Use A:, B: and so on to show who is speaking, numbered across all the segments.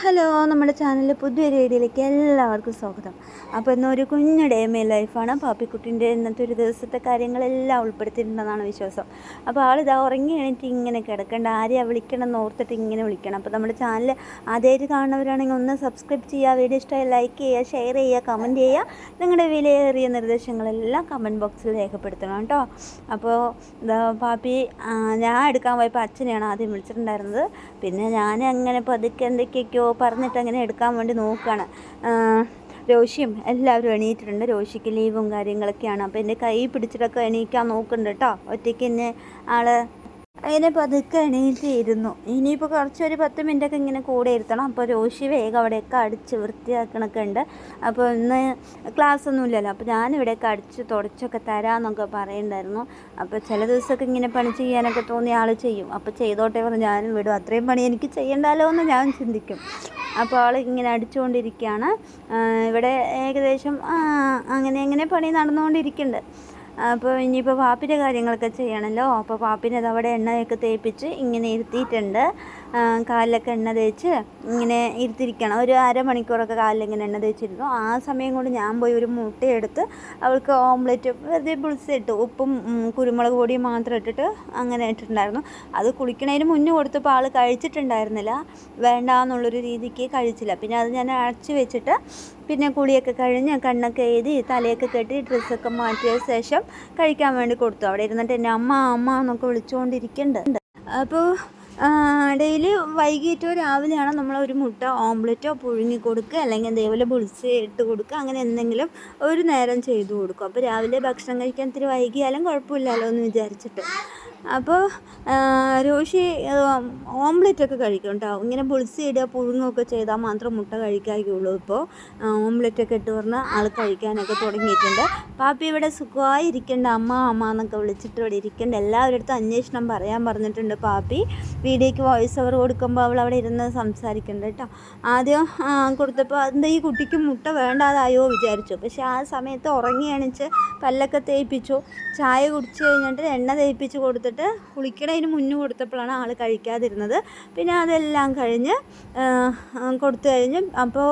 A: Hello നമ്മുടെ ചാനലിൽ പുതിയൊരു വീഡിയോയിലേക്ക് എല്ലാവർക്കും സ്വാഗതം. അപ്പോൾ ഇന്ന് ഒരു കുഞ്ഞു ഡേമേ ലൈഫാണ് പാപ്പിക്കുട്ടിന്റെ ഇന്നത്തെ ഒരു ദിവസത്തെ കാര്യങ്ങളെല്ലാം ഉൾപ്പെടുത്തിയിട്ടുണ്ടെന്നാണ് വിശ്വാസം. അപ്പോൾ ആളിതാ ഉറങ്ങി എണീറ്റ് ഇങ്ങനെ കിടക്കേണ്ട. ആരെയാ വിളിക്കണം എന്ന് ഓർത്തിട്ട് ഇങ്ങനെ വിളിക്കണം. അപ്പോൾ നമ്മുടെ ചാനൽ ആദ്യമായിട്ട് കാണുന്നവരാണെങ്കിൽ ഒന്ന് സബ്സ്ക്രൈബ് ചെയ്യുക വീഡിയോ ഇഷ്ടമായി ലൈക്ക് ചെയ്യുക ഷെയർ ചെയ്യുക കമന്റ് ചെയ്യുക. നിങ്ങളുടെ വിലയേറിയ നിർദ്ദേശങ്ങളെല്ലാം കമന്റ് ബോക്സിൽ രേഖപ്പെടുത്തണം കേട്ടോ. അപ്പോൾ പാപ്പി ഞാൻ എടുക്കാൻ പോയപ്പോൾ അച്ഛനെയാണ് ആദ്യം വിളിച്ചിട്ടുണ്ടായിരുന്നത്. പിന്നെ ഞാൻ അങ്ങനെ പതുക്കെ എന്തൊക്കെയൊക്കെയോ പറഞ്ഞിട്ട് അങ്ങനെ എടുക്കാൻ വേണ്ടി നോക്കുകയാണ്. രോഷിയും എല്ലാവരും എണീറ്റിട്ടുണ്ട്. രോഷിക്ക് ലീവും കാര്യങ്ങളൊക്കെയാണ്. അപ്പോൾ എന്റെ കൈ പിടിച്ചിട്ടൊക്കെ എണീക്കാൻ നോക്കുന്നുണ്ട് കേട്ടോ ഒറ്റയ്ക്ക് എന്നെ ആൾ അതിനെ പതുക്കെ എണീറ്റിരുന്നു. ഇനിയിപ്പോൾ കുറച്ച് ഒരു പത്ത് മിനിറ്റൊക്കെ ഇങ്ങനെ കൂടെ ഇരുത്തണം. അപ്പോൾ രോഷി വേഗം അവിടെയൊക്കെ അടിച്ച് വൃത്തിയാക്കണൊക്കെ ഉണ്ട്. അപ്പോൾ ഇന്ന് ക്ലാസ് ഒന്നും അപ്പോൾ ഞാനിവിടെയൊക്കെ അടിച്ച് തുടച്ചൊക്കെ തരാമെന്നൊക്കെ പറയുന്നുണ്ടായിരുന്നു. അപ്പോൾ ചില ദിവസമൊക്കെ ഇങ്ങനെ പണി ചെയ്യാനൊക്കെ തോന്നിയ ആൾ ചെയ്യും. അപ്പോൾ ചെയ്തോട്ടെ പറഞ്ഞ് ഞാനും വിടും. അത്രയും പണി എനിക്ക് ചെയ്യണ്ടല്ലോ എന്ന് ഞാൻ ചിന്തിക്കും. അപ്പോൾ ആൾ ഇങ്ങനെ അടിച്ചുകൊണ്ടിരിക്കുകയാണ്. ഇവിടെ ഏകദേശം അങ്ങനെ അങ്ങനെ പണി നടന്നുകൊണ്ടിരിക്കുന്നുണ്ട്. അപ്പോൾ ഇനിയിപ്പോൾ പാപ്പിന്റെ കാര്യങ്ങളൊക്കെ ചെയ്യണമല്ലോ അപ്പോൾ പാപ്പിനെ അത് അവിടെ എണ്ണയൊക്കെ തേപ്പിച്ച് ഇങ്ങനെ ഇരുത്തിയിട്ടുണ്ട്. കാലിലൊക്കെ എണ്ണ തേച്ച് ഇങ്ങനെ ഇരുത്തിരിക്കണം. ഒരു അരമണിക്കൂറൊക്കെ കാലിൽ ഇങ്ങനെ എണ്ണ തേച്ചിരുന്നു. ആ സമയം കൊണ്ട് ഞാൻ പോയി ഒരു മുട്ടയെടുത്ത് അവൾക്ക് ഓംലെറ്റ് വെറുതെ പുളിച്ച് ഇട്ടു ഉപ്പും കുരുമുളക് പൊടിയും മാത്രം ഇട്ടിട്ട് അങ്ങനെ ഇട്ടിട്ടുണ്ടായിരുന്നു. അത് കുളിക്കണതിന് മുന്നേ കൊടുത്തപ്പോൾ ആൾ കഴിച്ചിട്ടുണ്ടായിരുന്നില്ല. വേണ്ട എന്നുള്ളൊരു രീതിക്ക് കഴിച്ചില്ല. പിന്നെ അത് ഞാൻ അടച്ചു വെച്ചിട്ട് പിന്നെ കുളിയൊക്കെ കഴിഞ്ഞ് കണ്ണൊക്കെ എഴുതി തലയൊക്കെ കെട്ടി ഡ്രസ്സൊക്കെ മാറ്റിയ ശേഷം കഴിക്കാൻ വേണ്ടി കൊടുത്തു. അവിടെ ഇരുന്നിട്ട് എന്നെ അമ്മ അമ്മ എന്നൊക്കെ വിളിച്ചുകൊണ്ടിരിക്കുന്നുണ്ട്. അപ്പോൾ ഡെയിലി വൈകിട്ടോ രാവിലെയാണ് നമ്മൾ ഒരു മുട്ട ഓംലെറ്റോ പുഴുങ്ങി കൊടുക്കുക അല്ലെങ്കിൽ അതേപോലെ പൊളിച്ച് ഇട്ട് കൊടുക്കുക അങ്ങനെ എന്തെങ്കിലും ഒരു നേരം ചെയ്തു കൊടുക്കും. അപ്പോൾ രാവിലെ ഭക്ഷണം കഴിക്കാൻ ഇത്തിരി വൈകിയാലും കുഴപ്പമില്ലല്ലോ എന്ന് വിചാരിച്ചിട്ട്. അപ്പോൾ രോഷി ഓംലെറ്റ് ഒക്കെ കഴിക്കും കേട്ടോ. ഇങ്ങനെ ബുൾസി ഇടുക പുഴുങ്ങുകയൊക്കെ ചെയ്താൽ മാത്രം മുട്ട കഴിക്കാറുള്ളൂ ഇപ്പോൾ. ഓംലെറ്റ് ഒക്കെ ഇട്ട് പറഞ്ഞാൽ ആൾ കഴിക്കാനൊക്കെ തുടങ്ങിയിട്ടുണ്ട്. പാപ്പി ഇവിടെ സുഖമായി ഇരിക്കേണ്ട അമ്മ അമ്മ എന്നൊക്കെ വിളിച്ചിട്ട് ഇവിടെ ഇരിക്കേണ്ട. എല്ലാവരുടെ അടുത്തും അന്വേഷണം പറയാൻ പറഞ്ഞിട്ടുണ്ട് പാപ്പി. വീഡിയോയ്ക്ക് വോയിസ് ഓവർ കൊടുക്കുമ്പോൾ അവൾ അവിടെ ഇരുന്ന് സംസാരിക്കുന്നുണ്ട് കേട്ടോ. ആദ്യം കൊടുത്തപ്പോൾ എന്താ ഈ കുട്ടിക്ക് മുട്ട വേണ്ടാതായോ വിചാരിച്ചു. പക്ഷെ ആ സമയത്ത് ഉറങ്ങി എണിച്ച് പല്ലൊക്കെ തേപ്പിച്ചു. ചായ കുടിച്ച് കഴിഞ്ഞിട്ട് എണ്ണ തേപ്പിച്ച് കൊടുത്തിട്ട് കുളിക്കണതിന് മുന്നേ കൊടുത്തപ്പോഴാണ് ആൾ കഴിക്കാതിരുന്നത്. പിന്നെ അതെല്ലാം കഴിഞ്ഞ് കൊടുത്തു കഴിഞ്ഞ് അപ്പോൾ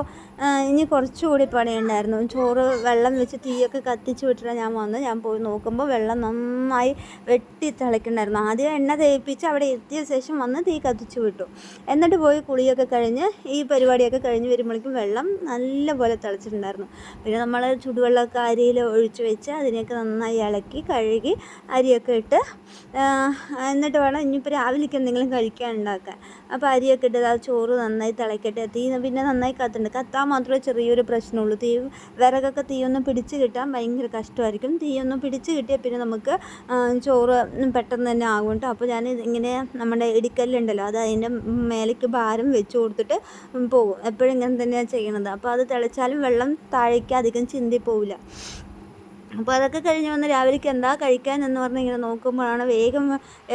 A: ഇനി കുറച്ചുകൂടി പണിയുണ്ടായിരുന്നു. ചോറ് വെള്ളം വെച്ച് തീയൊക്കെ കത്തിച്ച് വിട്ടിട്ട് ഞാൻ വന്ന് ഞാൻ പോയി നോക്കുമ്പോൾ വെള്ളം നന്നായി വെട്ടി തിളയ്ക്കണ്ടായിരുന്നു ആദ്യം എണ്ണ തേപ്പിച്ച് അവിടെ എത്തിയ ശേഷം വന്ന് തീ കത്തിച്ച് വിട്ടു. എന്നിട്ട് പോയി കുളിയൊക്കെ കഴിഞ്ഞ് ഈ പരിപാടിയൊക്കെ കഴിഞ്ഞ് വരുമ്പോഴേക്കും വെള്ളം നല്ലപോലെ തിളച്ചിട്ടുണ്ടായിരുന്നു. പിന്നെ നമ്മൾ ചുടുവെള്ളമൊക്കെ അരിയിൽ ഒഴിച്ച് വെച്ച് അതിനെയൊക്കെ നന്നായി ഇളക്കി കഴുകി അരിയൊക്കെ ഇട്ട് എന്നിട്ട് വേണം ഇനിയിപ്പോൾ രാവിലേക്ക് എന്തെങ്കിലും കഴിക്കാൻ ഉണ്ടാക്കാൻ. അപ്പോൾ അരിയൊക്കെ ഇട്ടത് ആ ചോറ് നന്നായി തിളക്കട്ടെ. തീ പിന്നെ നന്നായി കത്തുണ്ട്. കത്താൻ മാത്രമേ ചെറിയൊരു പ്രശ്നമുള്ളൂ. തീ വിറകൊക്കെ തീയൊന്നും പിടിച്ച് കിട്ടാൻ ഭയങ്കര കഷ്ടമായിരിക്കും. തീയൊന്നും പിടിച്ച് കിട്ടിയാൽ പിന്നെ നമുക്ക് ചോറ് പെട്ടെന്ന് തന്നെ ആകും കേട്ടോ അപ്പോൾ ഞാൻ ഇങ്ങനെ നമ്മുടെ ഇടിക്കല്ലുണ്ടല്ലോ അത് അതിന്റെ മേലേക്ക് ഭാരം വെച്ച് കൊടുത്തിട്ട് പോകും എപ്പോഴും ഇങ്ങനെ തന്നെയാണ് ചെയ്യണത്. അപ്പോൾ അത് തിളച്ചാലും വെള്ളം താഴേക്ക് അധികം ചിന്തി പോവില്ല. അപ്പോൾ അതൊക്കെ കഴിഞ്ഞ് വന്ന് രാവിലേക്ക് എന്താ കഴിക്കാൻ എന്ന് പറഞ്ഞ് ഇങ്ങനെ നോക്കുമ്പോഴാണ് വേഗം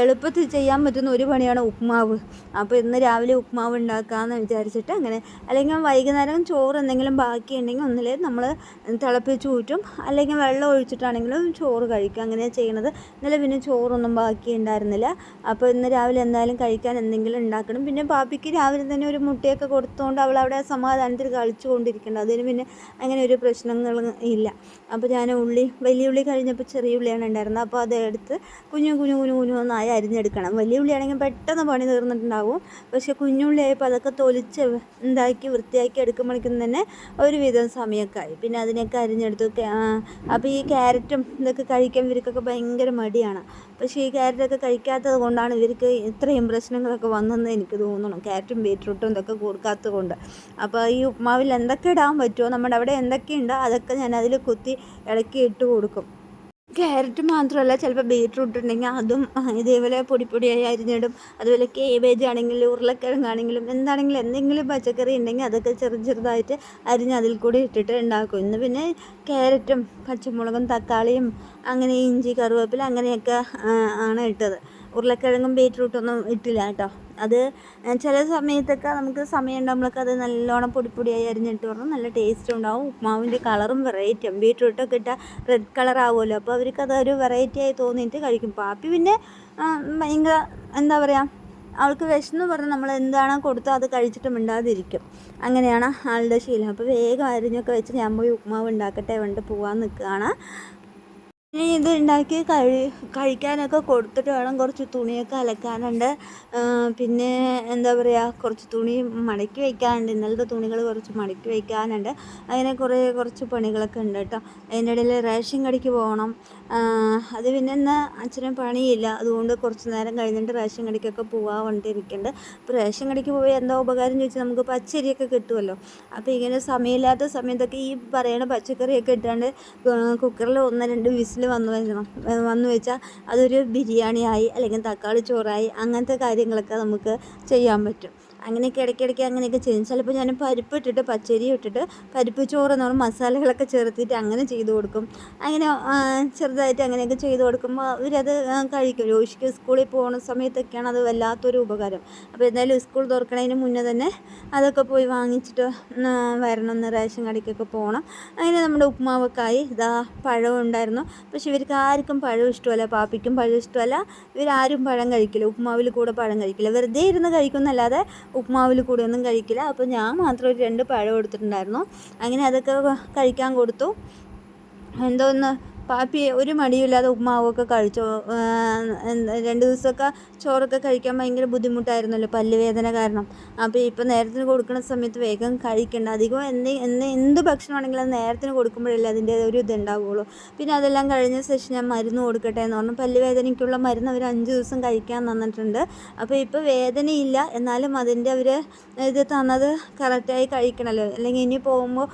A: എളുപ്പത്തിൽ ചെയ്യാൻ പറ്റുന്ന ഒരു പണിയാണ് ഉപ്മാവ്. അപ്പോൾ ഇന്ന് രാവിലെ ഉപ്മാവ് ഉണ്ടാക്കാമെന്ന് വിചാരിച്ചിട്ട് അങ്ങനെ അല്ലെങ്കിൽ വൈകുന്നേരം ചോറ് എന്തെങ്കിലും ബാക്കി ഉണ്ടെങ്കിൽ ഒന്നിൽ നമ്മൾ തിളപ്പിച്ച് ഊറ്റും അല്ലെങ്കിൽ വെള്ളം ഒഴിച്ചിട്ടാണെങ്കിലും ചോറ് കഴിക്കുക അങ്ങനെയാണ് ചെയ്യണത്. ഇന്നലെ പിന്നെ ചോറൊന്നും ബാക്കി ഉണ്ടായിരുന്നില്ല. അപ്പോൾ ഇന്ന് രാവിലെ എന്തായാലും കഴിക്കാൻ എന്തെങ്കിലും ഉണ്ടാക്കണം. പിന്നെ പാപ്പിക്ക് രാവിലെ തന്നെ ഒരു മുട്ടയൊക്കെ കൊടുത്തുകൊണ്ട് അവൾ അവിടെ സമാധാനത്തിൽ കളിച്ചുകൊണ്ടിരിക്കേണ്ട. അതിന് പിന്നെ അങ്ങനെ ഒരു പ്രശ്നങ്ങളും ഇല്ല. അപ്പോൾ ഞാൻ ഉള്ളി വലിയ ഉള്ളി കഴിഞ്ഞപ്പോൾ ചെറിയ ഉള്ളിയാണ് ഉണ്ടായിരുന്നത്. അപ്പോൾ അത് എടുത്ത് കുഞ്ഞു കുഞ്ഞു കുഞ്ഞു കുഞ്ഞു ഒന്നായി അരിഞ്ഞെടുക്കണം. വലിയ ഉള്ളിയാണെങ്കിൽ പെട്ടെന്ന് പണി തീർന്നിട്ടുണ്ടാവും. പക്ഷേ കുഞ്ഞുള്ളി ആയപ്പോൾ അതൊക്കെ തൊലിച്ച് ഉണ്ടാക്കി വൃത്തിയാക്കി എടുക്കുമ്പോഴേക്കും തന്നെ ഒരുവിധം സമയമൊക്കെ ആയി. പിന്നെ അതിനൊക്കെ അരിഞ്ഞെടുത്തു. അപ്പോൾ ഈ ക്യാരറ്റും ഇതൊക്കെ കഴിക്കാൻ ഇവർക്കൊക്കെ ഭയങ്കര മടിയാണ്. പക്ഷേ ഈ ക്യാരറ്റൊക്കെ കഴിക്കാത്തത് കൊണ്ടാണ് ഇവർക്ക് ഇത്രയും പ്രശ്നങ്ങളൊക്കെ വന്നതെന്ന് എനിക്ക് തോന്നുന്നു. ക്യാരറ്റും ബീറ്റ്റൂട്ടും ഇതൊക്കെ കൊടുക്കാത്തത് കൊണ്ട്. അപ്പോൾ ഈ ഉപ്മാവിൽ എന്തൊക്കെ ഇടാൻ പറ്റുമോ നമ്മുടെ അവിടെ എന്തൊക്കെയുണ്ടോ അതൊക്കെ ഞാൻ അതിൽ കുത്തി ഇളക്കി ഇട്ട് കൊടുക്കും. ക്യാരറ്റ് മാത്രമല്ല ചിലപ്പോൾ ബീട്രൂട്ട് ഉണ്ടെങ്കിൽ അതും ഇതേപോലെ പൊടി പൊടിയായി അരിഞ്ഞിടും. അതുപോലെ കേബേജ് ആണെങ്കിലും ഉരുളക്കിഴങ്ങാണെങ്കിലും എന്താണെങ്കിലും എന്തെങ്കിലും പച്ചക്കറി ഉണ്ടെങ്കിൽ അതൊക്കെ ചെറു ചെറുതായിട്ട് അരിഞ്ഞ് അതിൽ കൂടി ഇട്ടിട്ട് ഉണ്ടാക്കും. ഇന്ന് പിന്നെ ക്യാരറ്റും പച്ചമുളകും തക്കാളിയും അങ്ങനെ ഇഞ്ചി കറിവേപ്പില അങ്ങനെയൊക്കെ ആണ് ഇട്ടത്. ഉരുളക്കിഴങ്ങും ബീട്രൂട്ടൊന്നും ഇട്ടില്ല കേട്ടോ. അത് ചില സമയത്തൊക്കെ നമുക്ക് സമയം ഉണ്ടാകുമ്പോഴൊക്കെ അത് നല്ലോണം പൊടി പൊടിയായി അരിഞ്ഞിട്ട് പറഞ്ഞാൽ നല്ല ടേസ്റ്റ് ഉണ്ടാവും. ഉപ്മാവിന്റെ കളറും വെറൈറ്റിയും ബീട്രൂട്ടൊക്കെ ഇട്ടാൽ റെഡ് കളർ ആവുമല്ലോ. അപ്പോൾ അവർക്ക് അതൊരു വെറൈറ്റി ആയി തോന്നിയിട്ട് കഴിക്കും. പാപ്പി പിന്നെ ഭയങ്കര എന്താ പറയുക അവൾക്ക് വിശന്ന് പറഞ്ഞ് നമ്മൾ എന്താണോ കൊടുത്തോ അത് കഴിച്ചിട്ട് മിണ്ടാതിരിക്കും. അങ്ങനെയാണ് ആളുടെ ശീലം. അപ്പോൾ വേഗം അരിഞ്ഞൊക്കെ വെച്ച് ഞാൻ പോയി ഉപ്മാവ് ഉണ്ടാക്കട്ടെ വേണ്ട പോകാൻ നിൽക്കുകയാണ്. ഇനി ഇത് ഉണ്ടാക്കി കഴി കഴിക്കാനൊക്കെ കൊടുത്തിട്ട് വേണം കുറച്ച് തുണിയൊക്കെ അലക്കാനുണ്ട്. പിന്നെ എന്താ പറയുക കുറച്ച് തുണി മടക്കി വയ്ക്കാനുണ്ട് ഇന്നലത്തെ തുണികൾ കുറച്ച് മടക്കി വയ്ക്കാനുണ്ട് അതിനെ കുറേ കുറച്ച് പണികളൊക്കെ ഉണ്ട് കേട്ടോ. അതിന്റെ ഇടയിൽ റേഷൻ കടയ്ക്ക് പോകണം. അത് പിന്നെ ഇന്ന് അച്ഛനും പണിയില്ല. അതുകൊണ്ട് കുറച്ച് നേരം കഴിഞ്ഞിട്ട് റേഷൻ കടിക്കൊക്കെ പോകാൻ വേണ്ടിയിരിക്കുന്നുണ്ട് അപ്പോൾ റേഷൻ കടയ്ക്ക് പോയി എന്താ ഉപകാരം ചോദിച്ചാൽ നമുക്ക് പച്ചരിയൊക്കെ കിട്ടുമല്ലോ അപ്പോൾ ഇങ്ങനെ സമയമില്ലാത്ത സമയത്തൊക്കെ ഈ പറയണ പച്ചക്കറിയൊക്കെ ഇട്ടാണ്ട് കുക്കറിൽ ഒന്ന് രണ്ട് വിസിൽ വന്നു വരണം വന്നു വെച്ചാൽ അതൊരു ബിരിയാണിയായി അല്ലെങ്കിൽ തക്കാളി ചോറായി അങ്ങനത്തെ കാര്യങ്ങളൊക്കെ നമുക്ക് ചെയ്യാൻ പറ്റും. അങ്ങനെയൊക്കെ ഇടയ്ക്കിടയ്ക്ക് അങ്ങനെയൊക്കെ ചെയ്യും. ചിലപ്പോൾ ഞാൻ പരിപ്പ് ഇട്ടിട്ട് പച്ചരി ഇട്ടിട്ട് പരിപ്പ് ചോറ് എന്ന് പറഞ്ഞാൽ മസാലകളൊക്കെ ചേർത്തിട്ട് അങ്ങനെ ചെയ്തു കൊടുക്കും. അങ്ങനെ ചെറുതായിട്ട് അങ്ങനെയൊക്കെ ചെയ്തു കൊടുക്കുമ്പോൾ അവരത് കഴിക്കും. രോഷിക്ക് സ്കൂളിൽ പോകുന്ന സമയത്തൊക്കെയാണ് അത് വല്ലാത്തൊരു ഉപകാരം. അപ്പോൾ എന്തായാലും സ്കൂൾ തുറക്കണതിന് മുന്നേ തന്നെ അതൊക്കെ പോയി വാങ്ങിച്ചിട്ട് വരണം എന്ന് റേഷൻ കടയ്ക്കൊക്കെ പോകണം അങ്ങനെ നമ്മുടെ ഉപ്മാവൊക്കെ ആയി ഇതാ പഴം ഉണ്ടായിരുന്നു. പക്ഷെ ഇവർക്ക് ആർക്കും പഴം ഇഷ്ടമല്ല പാപ്പിക്കും പഴം ഇഷ്ടമല്ല. ഇവരാരും പഴം കഴിക്കില്ല ഉപ്മാവിൽ കൂടെ പഴം കഴിക്കില്ല. വെറുതെ ഇരുന്ന് കഴിക്കുന്നല്ലാതെ ഉപ്മാവിൽ കൂടെ ഒന്നും കഴിക്കില്ല. അപ്പോൾ ഞാൻ മാത്രം ഒരു രണ്ട് പഴം എടുത്തിട്ടുണ്ടായിരുന്നു. അങ്ങനെ അതൊക്കെ കഴിക്കാൻ കൊടുത്തു. എന്തോന്ന് പാപ്പി ഒരു മടിയില്ലാതെ ഉപ്മാവൊക്കെ കഴിച്ചു? രണ്ട് ദിവസമൊക്കെ ചോറൊക്കെ കഴിക്കാൻ ഭയങ്കര ബുദ്ധിമുട്ടായിരുന്നല്ലോ പല്ലുവേദന കാരണം. അപ്പോൾ ഇപ്പോൾ നേരത്തിന് കൊടുക്കുന്ന സമയത്ത് വേഗം കഴിക്കണ്ട. അധികം എന്ത് എന്ത് എന്ത് ഭക്ഷണമാണെങ്കിലും അത് നേരത്തിന് കൊടുക്കുമ്പോഴല്ലേ അതിന്റെ ഒരു ഇതുണ്ടാവുള്ളൂ. പിന്നെ അതെല്ലാം കഴിഞ്ഞ ശേഷം ഞാൻ മരുന്ന് കൊടുക്കട്ടെ എന്ന് പറഞ്ഞു. പല്ലുവേദനയ്ക്കുള്ള മരുന്ന് അവർ അഞ്ച് ദിവസം കഴിക്കാൻ തന്നിട്ടുണ്ട്. അപ്പോൾ ഇപ്പോൾ വേദനയില്ല. എന്നാലും അതിന്റെ അവർ ഇത് തന്നത് കറക്റ്റായി കഴിക്കണമല്ലോ അല്ലെങ്കിൽ ഇനി പോകുമ്പോൾ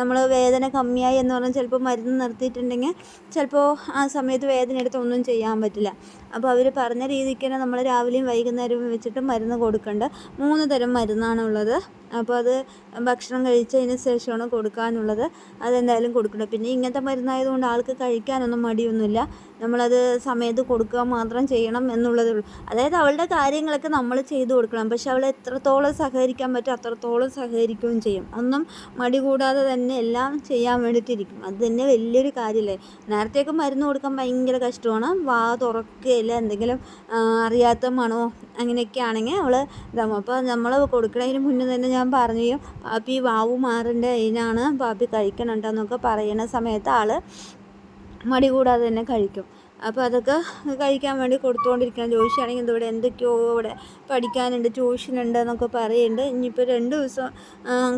A: നമ്മൾ വേദന കമ്മിയായി എന്ന് പറഞ്ഞാൽ ചിലപ്പോൾ മരുന്ന് നിർത്തിയിട്ടുണ്ടെങ്കിൽ ചിലപ്പോൾ ആ സമയത്ത് വേദന എടുത്ത് ഒന്നും ചെയ്യാൻ പറ്റില്ല. അപ്പോൾ അവർ പറഞ്ഞ രീതിക്ക് തന്നെ നമ്മൾ രാവിലെയും വൈകുന്നേരവും വെച്ചിട്ട് മരുന്ന് കൊടുക്കേണ്ട. മൂന്ന് തരം മരുന്നാണുള്ളത്. അപ്പോൾ അത് ഭക്ഷണം കഴിച്ചതിന് ശേഷമാണ് കൊടുക്കാനുള്ളത്. അതെന്തായാലും കൊടുക്കണം. പിന്നെ ഇങ്ങനത്തെ മരുന്നായതുകൊണ്ട് ആൾക്ക് കഴിക്കാനൊന്നും മടിയൊന്നുമില്ല. നമ്മളത് സമയത്ത് കൊടുക്കുക മാത്രം ചെയ്യണം എന്നുള്ളതേ ഉള്ളൂ. അതായത് അവളുടെ കാര്യങ്ങളൊക്കെ നമ്മൾ ചെയ്തു കൊടുക്കണം. പക്ഷെ അവൾ എത്രത്തോളം സഹകരിക്കാൻ പറ്റും അത്രത്തോളം സഹകരിക്കുകയും ചെയ്യും. ഒന്നും മടി കൂടാതെ തന്നെ എല്ലാം ചെയ്യാൻ വേണ്ടിയിട്ടിരിക്കും. അത് തന്നെ വലിയൊരു കാര്യമല്ലേ? നേരത്തെയൊക്കെ മരുന്ന് കൊടുക്കാൻ ഭയങ്കര കഷ്ടമാണ്. വാ തുറക്കുകയില്ല എന്തെങ്കിലും അറിയാത്ത മണോ അങ്ങനെയൊക്കെ ആണെങ്കിൽ അവൾ ഇതാകും അപ്പോൾ നമ്മൾ കൊടുക്കുന്നതിന് മുന്നേ തന്നെ ഞാൻ പറഞ്ഞു പാപ്പി വാവു മാറിന്റെ അതിനാണ് പാപ്പി കഴിക്കണുണ്ടെന്നൊക്കെ പറയുന്ന സമയത്ത് ആൾ മടി കൂടാതെ തന്നെ കഴിക്കും. അപ്പോൾ അതൊക്കെ കഴിക്കാൻ വേണ്ടി കൊടുത്തുകൊണ്ടിരിക്കണം ജോഷിയാണെങ്കിൽ ഇതിവിടെ എന്തൊക്കെയോ ഇവിടെ പഠിക്കാനുണ്ട് ട്യൂഷനുണ്ട് എന്നൊക്കെ പറയുന്നുണ്ട്. ഇനിയിപ്പോൾ രണ്ട് ദിവസം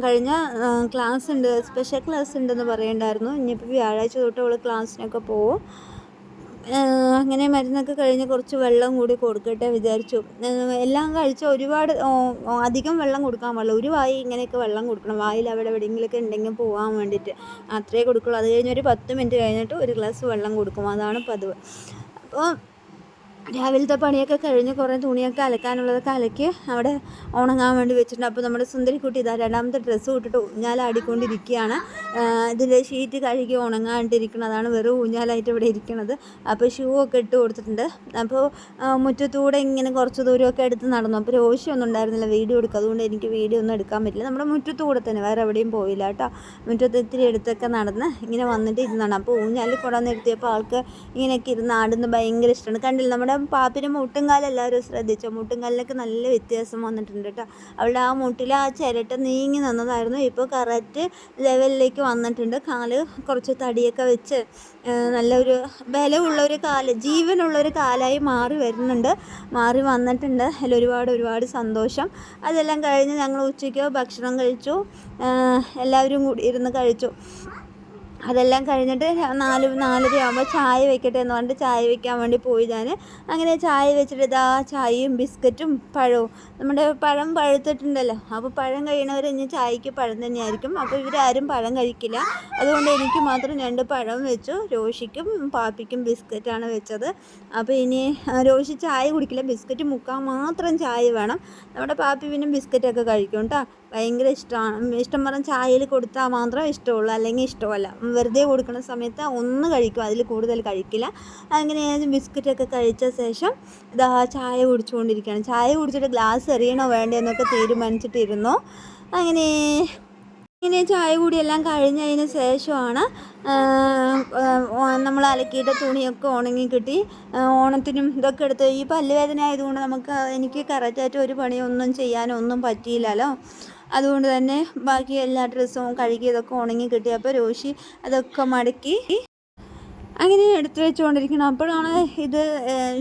A: കഴിഞ്ഞ ക്ലാസ് ഉണ്ട് സ്പെഷ്യൽ ക്ലാസ് ഉണ്ടെന്ന് പറയണ്ടായിരുന്നു ഇനിയിപ്പോൾ വ്യാഴാഴ്ച തൊട്ട് അവൾ ക്ലാസ്സിനൊക്കെ പോകും അങ്ങനെ മരുന്നൊക്കെ കഴിഞ്ഞ് കുറച്ച് വെള്ളം കൂടി കൊടുക്കട്ടെ വിചാരിച്ചു. എല്ലാം കഴിച്ച ഒരുപാട് അധികം വെള്ളം കൊടുക്കാൻ പാടില്ല. ഒരു വായി ഇങ്ങനെയൊക്കെ വെള്ളം കൊടുക്കണം. വായിൽ അവിടെ എവിടെയെങ്കിലുമൊക്കെ ഉണ്ടെങ്കിൽ പോകാൻ വേണ്ടിയിട്ട് അത്രേ കൊടുക്കുള്ളൂ. അത് കഴിഞ്ഞ് ഒരു പത്ത് മിനിറ്റ് കഴിഞ്ഞിട്ട് ഒരു ഗ്ലാസ് വെള്ളം കൊടുക്കും. അതാണ് പതിവ്. അപ്പോൾ രാവിലത്തെ പണിയൊക്കെ കഴിഞ്ഞ് കുറേ തുണിയൊക്കെ അലക്കാനുള്ളതൊക്കെ അലക്കി അവിടെ ഉണങ്ങാൻ വേണ്ടി വെച്ചിട്ടുണ്ട്. അപ്പോൾ നമ്മുടെ സുന്ദരിക്കുട്ടി ഇതാ രണ്ടാമത്തെ ഡ്രസ്സ് ഇട്ടിട്ട് ഊഞ്ഞാലാടിക്കൊണ്ടിരിക്കുകയാണ് ഇതിന്റെ ഷീറ്റ് കഴുകി ഉണങ്ങാണ്ടിരിക്കുന്നതാണ് വെറും ഊഞ്ഞാലായിട്ട് ഇവിടെ ഇരിക്കുന്നത്. അപ്പോൾ ഷൂ ഒക്കെ ഇട്ട് കൊടുത്തിട്ടുണ്ട്. അപ്പോൾ മുറ്റത്തൂടെ ഇങ്ങനെ കുറച്ച് ദൂരമൊക്കെ എടുത്ത് നടന്നു. അപ്പോൾ രോഷിയൊന്നും ഉണ്ടായിരുന്നില്ല വീഡിയോ എടുക്കുക. അതുകൊണ്ട് എനിക്ക് വീഡിയോ ഒന്നും എടുക്കാൻ പറ്റില്ല. നമ്മുടെ മുറ്റത്തൂടെ തന്നെ വേറെ എവിടെയും പോയില്ല കേട്ടോ. മുറ്റത്ത് ഇത്തിരി എടുത്തൊക്കെ നടന്ന് ഇങ്ങനെ വന്നിട്ട് ഇരുന്നാണ്. അപ്പോൾ ഊഞ്ഞാലിൽ കൊണ്ടുവന്ന് നിർത്തിയപ്പോൾ ആൾക്ക് ഇങ്ങനെയൊക്കെ ഇരുന്ന് ആടുന്ന ഭയങ്കര ഇഷ്ടമാണ്. കണ്ടില്ല നമ്മുടെ പാപ്പിന്റെ മുട്ടുംകാലം എല്ലാവരും ശ്രദ്ധിച്ചു? മുട്ടുംകാലിനൊക്കെ നല്ല വ്യത്യാസം വന്നിട്ടുണ്ട് കേട്ടോ. അവളുടെ ആ മുട്ടിൽ ആ ചിരട്ട നീങ്ങി നിന്നതായിരുന്നു. ഇപ്പോൾ കറക്റ്റ് ലെവലിലേക്ക് വന്നിട്ടുണ്ട്. കാൽ കുറച്ച് തടിയൊക്കെ വെച്ച് നല്ലൊരു ബലമുള്ള ഒരു കാൽ ജീവനുള്ളൊരു കാലായി മാറി വരുന്നുണ്ട്. മാറി വന്നിട്ടുണ്ട്. അതിൽ ഒരുപാട് ഒരുപാട് സന്തോഷം. അതെല്ലാം കഴിഞ്ഞ് ഞങ്ങൾ ഉച്ചയ്ക്ക് ഭക്ഷണം കഴിച്ചു. എല്ലാവരും കൂടി ഇരുന്ന് കഴിച്ചു. അതെല്ലാം കഴിഞ്ഞിട്ട് നാല് നാലര ആകുമ്പോൾ ചായ വെക്കട്ടെ എന്ന് പറഞ്ഞിട്ട് ചായ വെക്കാൻ വേണ്ടി പോയി ഞാൻ അങ്ങനെ ചായ വെച്ചിട്ട് ഇതാ ചായയും ബിസ്ക്കറ്റും പഴവും. നമ്മുടെ പഴം പഴുത്തിട്ടുണ്ടല്ലോ. അപ്പോൾ പഴം കഴിയണവർ ഇനി ചായക്ക് പഴം തന്നെയായിരിക്കും. അപ്പോൾ ഇവരാരും പഴം കഴിക്കില്ല. അതുകൊണ്ട് എനിക്ക് മാത്രം രണ്ട് പഴം വെച്ചു. രോഷിക്കും പാപ്പിക്കും ബിസ്ക്കറ്റാണ് വെച്ചത്. അപ്പോൾ ഇനി രോഷി ചായ കുടിക്കില്ല. ബിസ്ക്കറ്റ് മുക്കാൻ മാത്രം ചായ വേണം. നമ്മുടെ പാപ്പി പിന്നെ ബിസ്ക്കറ്റൊക്കെ കഴിക്കും കേട്ടോ. ഭയങ്കര ഇഷ്ടമാണ് ഇഷ്ടം പറഞ്ഞാൽ ചായയിൽ കൊടുത്താൽ മാത്രം ഇഷ്ടമുള്ളൂ. അല്ലെങ്കിൽ ഇഷ്ടമല്ല. വെറുതെ കൊടുക്കുന്ന സമയത്ത് ഒന്ന് കഴിക്കും. അതിൽ കൂടുതൽ കഴിക്കില്ല. അങ്ങനെ ബിസ്ക്കറ്റൊക്കെ കഴിച്ച ശേഷം ഇതാ ചായ കുടിച്ചുകൊണ്ടിരിക്കുകയാണ്. ചായ കുടിച്ചിട്ട് ഗ്ലാസ് എറിയണോ വേണ്ടോ എന്നൊക്കെ തീരുമാനിച്ചിട്ടിരുന്നു. അങ്ങനെ ഇങ്ങനെ ചായ കൂടിയെല്ലാം കഴിഞ്ഞതിന് ശേഷമാണ് നമ്മൾ അലക്കിയിട്ട തുണിയൊക്കെ ഉണങ്ങി കിട്ടി. ഓണത്തിനും ഇതൊക്കെ എടുത്ത് ഈ പല്ലുവേദന ആയതുകൊണ്ട് നമുക്ക് എനിക്ക് കറക്റ്റായിട്ട് ഒരു പണിയൊന്നും ചെയ്യാനൊന്നും പറ്റിയില്ലല്ലോ. അതുകൊണ്ട് തന്നെ ബാക്കി എല്ലാ ഡ്രസ്സും കഴുകിയതൊക്കെ ഉണങ്ങി കിട്ടിയപ്പോൾ രോഷി അതൊക്കെ മടക്കി അങ്ങനെ എടുത്തു വെച്ചുകൊണ്ടിരിക്കണം. അപ്പോഴാണ് ഇത്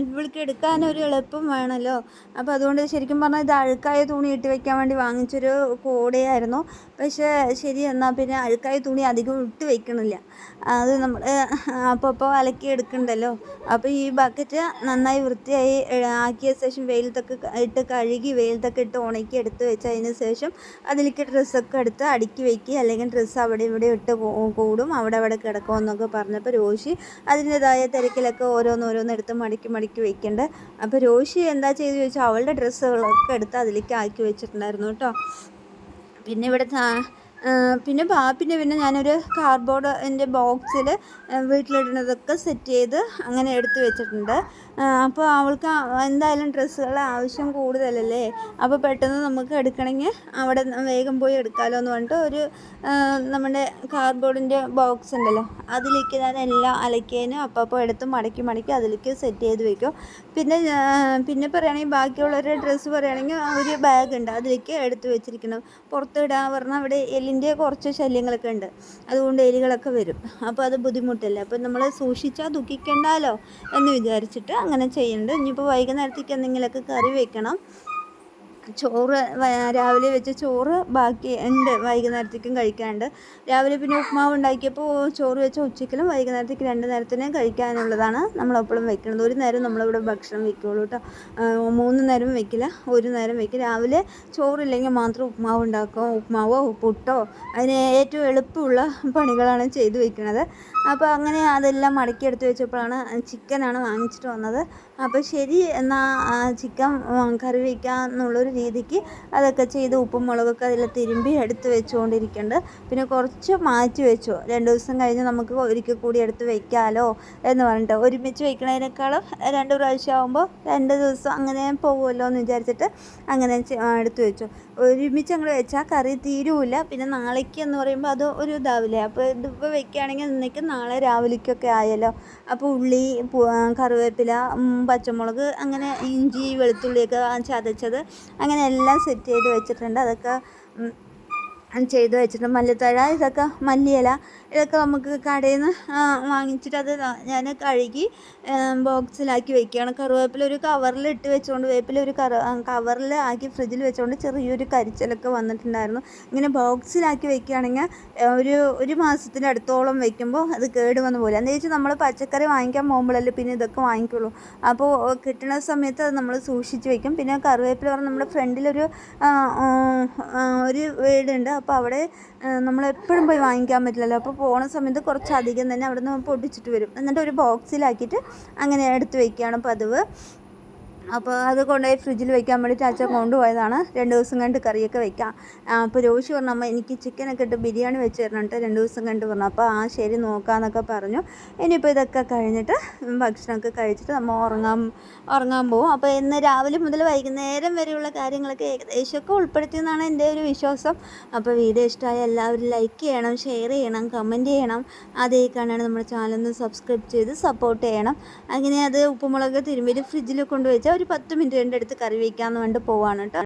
A: ഇവൾക്ക് എടുക്കാനൊരു എളുപ്പം വേണമല്ലോ അപ്പോൾ അതുകൊണ്ട് ശരിക്കും പറഞ്ഞാൽ ഇത് അഴുക്കായ തുണി ഇട്ട് വെക്കാൻ വേണ്ടി വാങ്ങിച്ചൊരു കോടയായിരുന്നു. പക്ഷേ ശരി എന്നാൽ പിന്നെ അഴുക്കായ തുണി അധികം ഇട്ട് വെക്കണില്ല. അത് നമ്മൾ അപ്പോൾ അപ്പോൾ അലക്കി എടുക്കണ്ടല്ലോ. അപ്പോൾ ഈ ബക്കറ്റ് നന്നായി വൃത്തിയായി ആക്കിയ ശേഷം വെയിലത്തൊക്കെ ഇട്ട് കഴുകി വെയിലത്തൊക്കെ ഇട്ട് ഉണക്കി എടുത്ത് വെച്ചതിന് ശേഷം അതിലേക്ക് ഡ്രസ്സൊക്കെ എടുത്ത് അടുക്കി വയ്ക്കുക അല്ലെങ്കിൽ ഡ്രസ്സ് അവിടെ ഇവിടെ ഇട്ട് കൂടും. അവിടെ അവിടെ കിടക്കുമെന്നൊക്കെ പറഞ്ഞപ്പോൾ രോഷി അതിന്റെതായ തിരക്കിലൊക്കെ ഓരോന്നോരോന്ന് എടുത്ത് മടക്കി മടക്കി വെക്കേണ്ട. അപ്പോൾ രോഷി എന്താ ചെയ്ത് ചോദിച്ചാൽ അവളുടെ ഡ്രസ്സുകളൊക്കെ എടുത്ത് അതിലേക്ക് ആക്കി വെച്ചിട്ടുണ്ടായിരുന്നു കേട്ടോ. പിന്നെ ഇവിടെ പിന്നെ പിന്നെ പിന്നെ ഞാനൊരു കാർഡ്ബോർഡിന്റെ ബോക്സിൽ വീട്ടിലിടുന്നതൊക്കെ സെറ്റ് ചെയ്ത് അങ്ങനെ എടുത്ത് വെച്ചിട്ടുണ്ട്. അപ്പോൾ അവൾക്ക് എന്തായാലും ഡ്രസ്സുകൾ ആവശ്യം കൂടുതലല്ലേ? അപ്പോൾ പെട്ടെന്ന് നമുക്ക് എടുക്കണമെങ്കിൽ അവിടെ വേഗം പോയി എടുക്കാമല്ലോ എന്ന് പറഞ്ഞിട്ട് ഒരു നമ്മുടെ കാർഡ്ബോർഡിന്റെ ബോക്സ് ഉണ്ടല്ലോ. അതിലേക്ക് ഞാൻ എല്ലാം അലക്കിയതിനും അപ്പോൾ അപ്പോൾ എടുത്ത് മടക്കി മടക്കി അതിലേക്ക് സെറ്റ് ചെയ്ത് വെക്കും. പിന്നെ പിന്നെ പറയുകയാണെങ്കിൽ ബാക്കിയുള്ളവരുടെ ഡ്രസ്സ് പറയുകയാണെങ്കിൽ ഒരു ബാഗ് ഉണ്ട്. അതിലേക്ക് എടുത്ത് വെച്ചിരിക്കണം. പുറത്തിടാൻ പറഞ്ഞാൽ അവിടെ എല്ലിന്റെ കുറച്ച് ശല്യങ്ങളൊക്കെ ഉണ്ട്. അതുകൊണ്ട് എലികളൊക്കെ വരും. അപ്പോൾ അത് ബുദ്ധിമുട്ടല്ലേ? അപ്പോൾ നമ്മൾ സൂക്ഷിച്ചാൽ ദുഃഖിക്കണ്ടല്ലോ എന്ന് വിചാരിച്ചിട്ട് അങ്ങനെ ചെയ്യുന്നുണ്ട് ഇനിയിപ്പോൾ വൈകുന്നേരത്തേക്ക് എന്തെങ്കിലുമൊക്കെ കറി വെക്കണം. ചോറ് രാവിലെ വെച്ച ചോറ് ബാക്കി ഉണ്ട് വൈകുന്നേരത്തേക്കും കഴിക്കാനുണ്ട്. രാവിലെ പിന്നെ ഉപ്മാവ് ഉണ്ടാക്കിയപ്പോൾ ചോറ് വെച്ച ഉച്ചയ്ക്കലും വൈകുന്നേരത്തേക്ക് രണ്ട് നേരത്തിനും കഴിക്കാനുള്ളതാണ് നമ്മളെപ്പോഴും വെക്കുന്നത്. ഒരു നേരം നമ്മളിവിടെ ഭക്ഷണം വെക്കുകയുള്ളൂ കേട്ടോ മൂന്ന് നേരം വെക്കില്ല ഒരു നേരം വെക്കും. രാവിലെ ചോറില്ലെങ്കിൽ മാത്രം ഉപ്മാവ് ഉണ്ടാക്കും ഉപ്മാവോ പുട്ടോ? അതിന് ഏറ്റവും എളുപ്പമുള്ള പണികളാണ് ചെയ്തു വെക്കുന്നത്. അപ്പോൾ അങ്ങനെ അതെല്ലാം മടക്കി എടുത്ത് വെച്ചപ്പോഴാണ് ചിക്കനാണ് വാങ്ങിച്ചിട്ട് വന്നത്. അപ്പോൾ ശരി എന്നാൽ ചിക്കൻ കറി വയ്ക്കാം എന്നുള്ളൊരു രീതിക്ക് അതൊക്കെ ചെയ്ത് ഉപ്പും മുളകൊക്കെ അതിൽ തിരുമ്പി എടുത്ത് വെച്ചുകൊണ്ടിരിക്കുന്നുണ്ട് പിന്നെ കുറച്ച് മാറ്റി വെച്ചു. രണ്ട് ദിവസം കഴിഞ്ഞ് നമുക്ക് ഒരിക്കൽ കൂടി എടുത്ത് വയ്ക്കാമല്ലോ എന്ന് പറഞ്ഞിട്ട്. ഒരുമിച്ച് വയ്ക്കുന്നതിനേക്കാളും രണ്ട് പ്രാവശ്യം ആകുമ്പോൾ രണ്ട് ദിവസം അങ്ങനെ പോകുമല്ലോ എന്ന് വിചാരിച്ചിട്ട് അങ്ങനെ എടുത്ത് വെച്ചു. ഒരുമിച്ച് അങ്ങോട്ട് വെച്ചാൽ കറി തീരുമില്ല പിന്നെ നാളേക്ക് എന്ന് പറയുമ്പോൾ അത് ഒരു ഇതാവില്ലേ? അപ്പോൾ ഇതിപ്പോൾ വെക്കുകയാണെങ്കിൽ ഇന്നേക്ക് നാളെ രാവിലേക്കൊക്കെ ആയല്ലോ. അപ്പോൾ ഉള്ളി കറിവേപ്പില പച്ചമുളക് അങ്ങനെ ഇഞ്ചി വെളുത്തുള്ളിയൊക്കെ ചതച്ചത് അങ്ങനെ എല്ലാം സെറ്റ് ചെയ്ത് വെച്ചിട്ടുണ്ട്. അതൊക്കെ ചെയ്ത് വെച്ചിട്ട് മല്ലിത്തഴ ഇതൊക്കെ മല്ലിയില ഇതൊക്കെ നമുക്ക് കടയിൽ നിന്ന് വാങ്ങിച്ചിട്ട് അത് ഞാൻ കഴുകി ബോക്സിലാക്കി വെക്കുകയാണ്. കറിവേപ്പില ഒരു കവറിൽ ഇട്ട് വെച്ചുകൊണ്ട് വേപ്പില ഒരു കറ കവറിൽ ആക്കി ഫ്രിഡ്ജിൽ വെച്ചുകൊണ്ട് ചെറിയൊരു കരിച്ചലൊക്കെ വന്നിട്ടുണ്ടായിരുന്നു. ഇങ്ങനെ ബോക്സിലാക്കി വെക്കുകയാണെങ്കിൽ ഒരു ഒരു മാസത്തിന്റെ അടുത്തോളം വെക്കുമ്പോൾ അത് കേട് വന്നു പോലെ എന്താ വെച്ചാൽ നമ്മൾ പച്ചക്കറി വാങ്ങിക്കാൻ പോകുമ്പോഴല്ലേ പിന്നെ ഇതൊക്കെ വാങ്ങിക്കുള്ളൂ. അപ്പോൾ കിട്ടുന്ന സമയത്ത് അത് നമ്മൾ സൂക്ഷിച്ച് വെക്കും. പിന്നെ കറിവേപ്പില പറഞ്ഞാൽ നമ്മുടെ ഫ്രണ്ടിലൊരു ഒരു വീടുണ്ട്. അപ്പോൾ അവിടെ നമ്മൾ എപ്പോഴും പോയി വാങ്ങിക്കാൻ പറ്റില്ലല്ലോ. അപ്പോൾ പോണ സമയത്ത് കുറച്ചധികം തന്നെ അവിടെ നിന്ന് പൊടിച്ചിട്ട് വരും. എന്നിട്ട് ഒരു ബോക്സിലാക്കിയിട്ട് അങ്ങനെ എടുത്ത് വയ്ക്കുകയാണ് പതിവ്. അപ്പോൾ അത് കൊണ്ടുപോയി ഫ്രിഡ്ജിൽ വെക്കാൻ വേണ്ടിയിട്ട് അച്ഛൻ കൊണ്ടുപോയതാണ്. രണ്ട് ദിവസം കണ്ട് കറിയൊക്കെ വെക്കാം. അപ്പോൾ രോഷി പറഞ്ഞു അമ്മ എനിക്ക് ചിക്കനൊക്കെ ഇട്ട് ബിരിയാണി വെച്ച് തരണം രണ്ട് ദിവസം കണ്ട് പറഞ്ഞു. അപ്പോൾ ആ ശരി നോക്കാമെന്നൊക്കെ പറഞ്ഞു. ഇനിയിപ്പോൾ ഇതൊക്കെ കഴിഞ്ഞിട്ട് ഭക്ഷണമൊക്കെ കഴിച്ചിട്ട് നമ്മൾ ഉറങ്ങാൻ ഉറങ്ങാൻ പോകും അപ്പോൾ ഇന്ന് രാവിലെ മുതൽ വൈകുന്നേരം വരെയുള്ള കാര്യങ്ങളൊക്കെ ഏകദേശമൊക്കെ ഉൾപ്പെടുത്തിയെന്നാണ് എന്റെ ഒരു വിശ്വാസം. അപ്പോൾ വീഡിയോ ഇഷ്ടമായ എല്ലാവരും ലൈക്ക് ചെയ്യണം ഷെയർ ചെയ്യണം കമന്റ് ചെയ്യണം. അതേ കാണാൻ നമ്മുടെ ചാനൽ. സബ്സ്ക്രൈബ് ചെയ്ത് സപ്പോർട്ട് ചെയ്യണം. അങ്ങനെ അത് ഉപ്പുമുളക് തിരുമ്മിയിട്ട് ഫ്രിഡ്ജിൽ കൊണ്ടുവച്ചാൽ ഒരു പത്ത് മിനിറ്റ് എന്റെ അടുത്ത് കറി വയ്ക്കാമെന്ന് വേണ്ടി പോവാണ് കേട്ടോ.